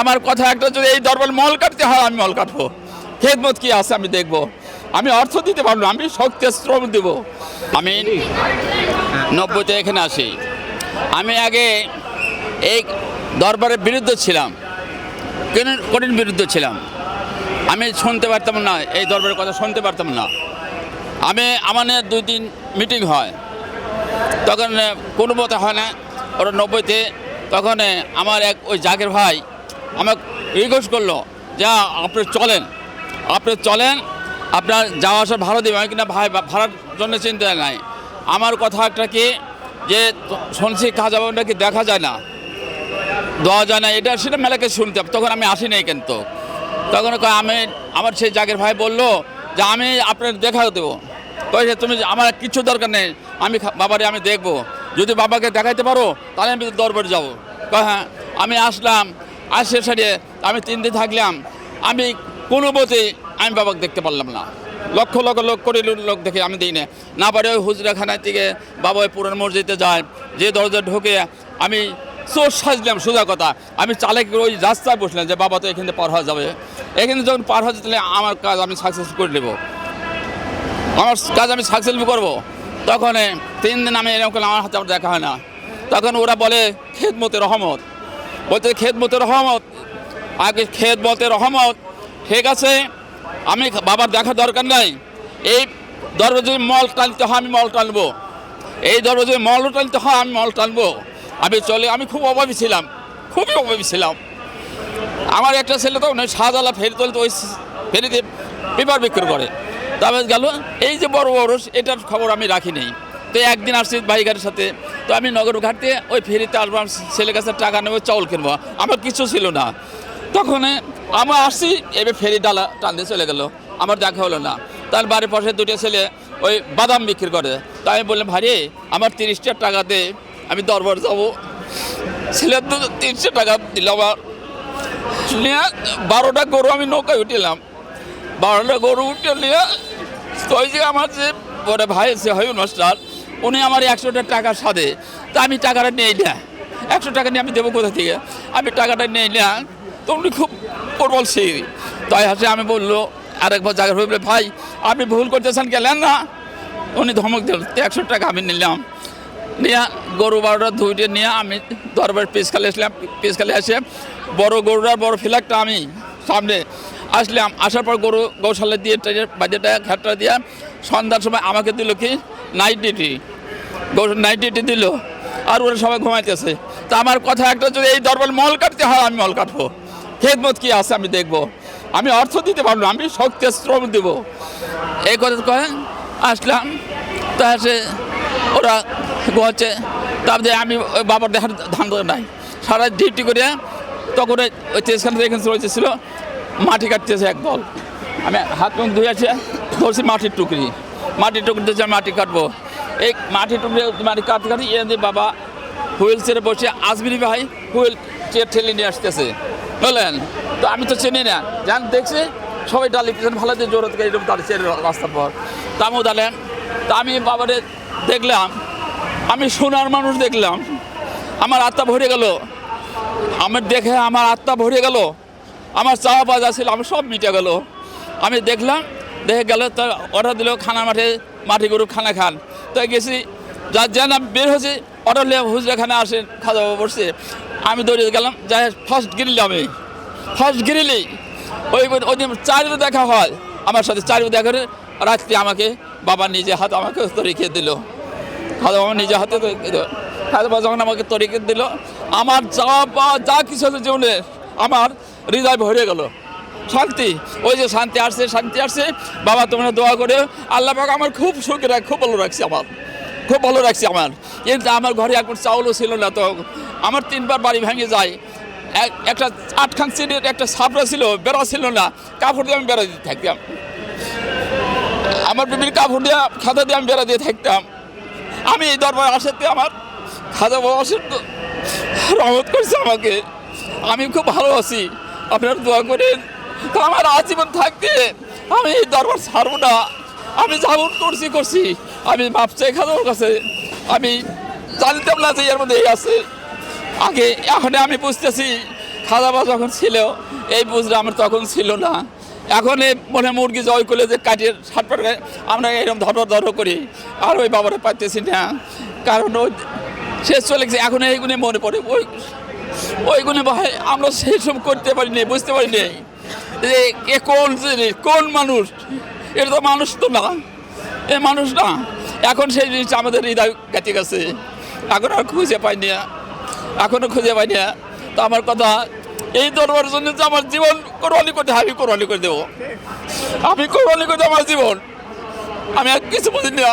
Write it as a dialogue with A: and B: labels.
A: আমার কথা একটা যদি এই দরবার মল কাটতে হয়, আমি মল কাটবো। খেদমত কি আছে আমি দেখব। আমি অর্থ দিতে পারব আমি শক্তি, শ্রম দেব। আমি নব্বইতে এখানে আসি। আমি আগে এই দরবারের বিরুদ্ধে ছিলাম। কঠিন বিরুদ্ধে ছিলাম। আমি শুনতে পারতাম না, এই দরবারের কথা শুনতে পারতাম না। আমি আমার দুই দিন মিটিং হয়। তখন কোনো মতে হয় না, ওরা নব্বইতে। তখন আমার এক ওই জাগের ভাই আমাকে রিকোয়েস্ট করল যা, আপনি চলেন। আপনি চলেন, আপনার যাওয়া আসা ভাড়া দেবেন আমি কিনা ভাই, ভাড়ার জন্য চিন্তা নাই। আমার কথা একটা কি, যে শুনছি খাজা বাবুটা কি দেখা যায় না। দেওয়া যায় না। এটা সেটা মেলাকে শুনতাম তখন আমি আসি নাই কিন্তু। তখন আমি, আমার সেই জাগের ভাই বলল যে, আমি আপনার দেখা দেবো। কয়েছে তুমি আমার কিছু দরকার নেই। আমি বাবারে আমি দেখব। যদি বাবাকে দেখাইতে পারো, তাহলে আমি দরবারে যাব। হ্যাঁ। আমি আসলাম। আসে সারিয়ে আমি তিন দিন থাকলাম, আমি কোনো মতে আমি বাবাকে দেখতে পারলাম না। লক্ষ লক্ষ লোক, কোটি লোক দেখে আমি দিই না পারে ওই হুজরাখানার থেকে বাবা ওই পুরান মসজিদে যায়, যে দরজা ঢুকে, আমি চোর সাজলাম, সোজা কথা। আমি চালে ওই রাস্তায় বসলাম যে, বাবা, তো এখানে পার হওয়া যাবে। এখানে যখন পার হওয়া তাহলে আমার কাজ আমি সাকসেস করে নেব। আমার কাজ আমি সাকসেসফুল করব। তখন তিন দিন আমি এরকম আমার হাতে আমার দেখা হয় না। তখন ওরা বলে, খেদমতে রহমত। বলতে খেদমতে রহমত। আগে খেদমতে রহমত। ঠিক আছে? আমি বাবার দেখা দরকার নাই। এই দরজা যদি মল টানতে হয়, আমি মল টানবো। এই দরজা যদি মল টানতে হয়, আমি মল টানবো। আমি চলে, আমি খুব অভাবী ছিলাম। খুবই অভাবী ছিলাম। আমার একটা ছেলে তো শাহজালা ফেরি তুলতে ওই ফেরিতে পেপার বিক্রি করে। তবে গেল, এই যে বড় বড়, এটার খবর আমি রাখি নেই। তো একদিন আসছি বাইকের সাথে। তো আমি নগর ঘাটতে ওই ফেরিতে আসব আমার ছেলের কাছে টাকা নেব, চাউল কিনবো। আমার কিছু ছিল না। তখন আমরা আসছি, এবার ফেরি ডালা টানতে চলে গেল। আমার দেখা হলো না। তার বাড়ির পাশে দুটো ছেলে ওই বাদাম বিক্রি করে। তাই আমি বললাম, ভাইরে, আমার তিরিশটা টাকা দে, আমি দরবার যাব। ছেলের তো তিনশো টাকা দিল আমার। নিয়ে বারোটা গরু আমি নৌকায় উঠিলাম। বারোটা গরু উঠে নিয়ে ওই যে আমার যে বড় ভাই সে হয় অনুষ্ঠান উনি আমার একশোটা টাকা সাদে তা আমি টাকাটা নেই না। একশো টাকা নিয়ে আমি দেবো কোথা থেকে? আমি টাকাটা নেই না। তো উনি খুব প্রবল সেই। তাই হাসে আমি বলল, আরেকবার জায়গা হয়ে ভাই, আপনি ভুল করতেছেন গেলেন না। উনি ধমক দিল, একশো টাকা আমি নিলাম। নিয়ে গরু বারোটা ধুইটে নিয়ে আমি দরবার পিসখালে আসলাম পিসখালে এসে বড় গরুটার বড় ফ্ল্যাগটা আমি সামনে আসলাম আসার পর গরু গৌশালা দিয়ে ট্রেনের বাজেটা ঘাটটা দিয়ে সন্ধ্যার সময় আমাকে দিল কি? নাইট ডিউটি নাইট ডিউটি দিল। আর ওরা সবাই ঘুমাইতেছে। তা আমার কথা একটা যদি এই দরবার মল কাটতে হয়, আমি মল কাটবো। খেদমত কি আছে আমি দেখব। আমি অর্থ দিতে পারব আমি শক্তি, শ্রম দেব। এই কথা কয়ে, আসলাম। তা সে ওরা ঘুমাচ্ছে। তারপরে আমি বাবার দেখার ধান নাই। সারা ডিউটি করে তখন ওই- ওই তেজখান এখানে চলেছিল মাটি কাটতেছে এক দল আমি হাত মুখ ধুয়েছে ধরছি মাটির টুকরি। মাটির টুকরি দিয়েছে মাটি কাটবো। এই মাটির টুকরি মাটি কাটতে কাটতে দিয়ে বাবা হুইল চেয়ারে বসে, আজমিরি ভাই হুইল চেয়ার ঠেলে নিয়ে আসতেছে। বললেন তো আমি তো চিনি না। জান দেখছি, সবাই ডালি পিছনে ভালো দিয়ে জোর থেকে এরকম দাঁড়িয়েছে রাস্তার পর। তামও দাঁড়ালেন তা আমি বাবারে দেখলাম, আমি সোনার মানুষ দেখলাম। আমার আত্মা ভরে গেল। আমার দেখে আমার আত্মা ভরে গেল। আমার চাওয়া পাওয়া ছিল আমার সব মিটে গেল। আমি দেখলাম, দেখে গেল, তার অর্ডার দিল খানা মাঠে মাটি গরু খানা খান। তো গেছি যার যেন বের হয়েছি, অর্ডার নিয়ে হুজরাখানে আসে, খাওয়া দাওয়া বসছে আমি দৌড়ে গেলাম, যাই ফার্স্ট গিরিলি আমি। ফার্স্ট গিরিলি ওই ওই দিন চারিও দেখা হয়। আমার সাথে চারিও দেখা করে রাত্রি আমাকে, বাবা নিজে হাত আমাকে তরিকে দিল। খাওয়া দাওয়া নিজে হাতে খাওয়া দাওয়া যখন আমাকে তরিকে দিল, আমার যা বা যা কিছু আছে জীবনে আমার হৃদয় ভরে গেল। শান্তি, ওই যে শান্তি আসছে শান্তি আসছে। বাবা, তোমরা দোয়া করে, আল্লাহ পাক আমার খুব সুখে রাখ, খুব ভালো রাখছে আমার। খুব ভালো রাখছে আমার। কিন্তু আমার ঘরে এখন চাউলও ছিল না, তো আমার তিনবার বাড়ি ভেঙে যায়। এক, একটা আটখান সিটের একটা সাপড়া ছিল, বেড়া ছিল না, কাপড় দিয়ে আমি বেড়া দিতে থাকতাম। আমার বিবির কাপড় দিয়ে, খাতা দিয়ে আমি বেড়া দিয়ে থাকতাম। আমি এই দরবার আসাতে আমার খাজা বাবা রহমত করছে আমাকে। আমি খুব ভালো আছি। আপনারা দোয়া করেন। তো আমার আজীবন থাকতে আমি এই দরবার ছাড়বো না। আমি যেমন করছি করছি। আমি মাপ চাই খাজার কাছে। আমি জানতাম না যে এর মধ্যে এই আছে। আগে, এখন আমি বুঝতেছি দাওয়া যখন ছিল, এই বুঝরা আমার তখন ছিল না। এখন এই মনে মুরগি জয় করলে যে কাটিয়ে সাত পাট আমরা এরকম ধর ধর করি। আর ওই বাবারা পাইতেছি না। কারণ ওই শেষ চলে গেছে। এখন এইগুলো মনে পড়ে। ওই ওইগুলো ভাই, আমরা সেই সব করতে পারিনি বুঝতে পারিনি যে এ কোন জিনিস, কোন মানুষ? এটা তো মানুষ তো না। এ মানুষ না। এখন সেই জিনিসটা আমাদের হৃদয় কেটে গেছে। এখন আর খুঁজে পাইনি এখনও খুঁজে পাইনি তো আমার কথা, এই দরবারের জন্য যে আমার জীবন কোরবানি করতে আমি কোরবানি করে দেবো। আমি কোরবানি করে দেবো আমার জীবন। আমি আর কিছু বুঝি না।